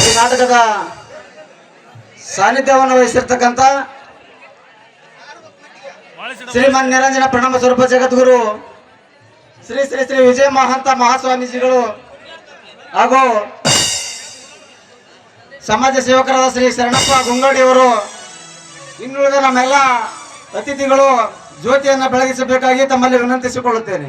ಈ ನಾಟಕದ ಸಾನ್ನಿಧ್ಯವನ್ನು ವಹಿಸಿರ್ತಕ್ಕಂಥ ಶ್ರೀಮನ್ ನಿರಂಜನ ಪ್ರಣಾಮ ಸ್ವರೂಪ ಜಗದ್ಗುರು, ಶ್ರೀ ಶ್ರೀ ಶ್ರೀ ವಿಜಯ ಮಹಾಂತ ಮಹಾಸ್ವಾಮೀಜಿಗಳು ಹಾಗೂ ಸಮಾಜ ಸೇವಕರಾದ ಶ್ರೀ ಶರಣಪ್ಪ ಗುಂಗಡಿಯವರು, ಇನ್ನುಳಿದ ನಮ್ಮೆಲ್ಲ ಅತಿಥಿಗಳು ಜ್ಯೋತಿಯನ್ನು ಬೆಳಗಿಸಬೇಕಾಗಿ ತಮ್ಮಲ್ಲಿ ವಿನಂತಿಸಿಕೊಳ್ಳುತ್ತೇನೆ.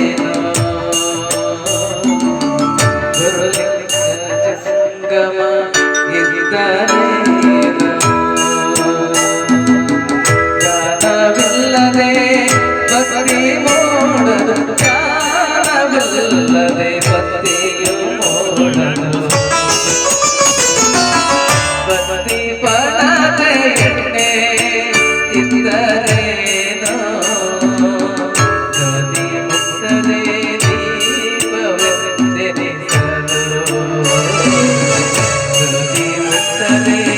i Yeah.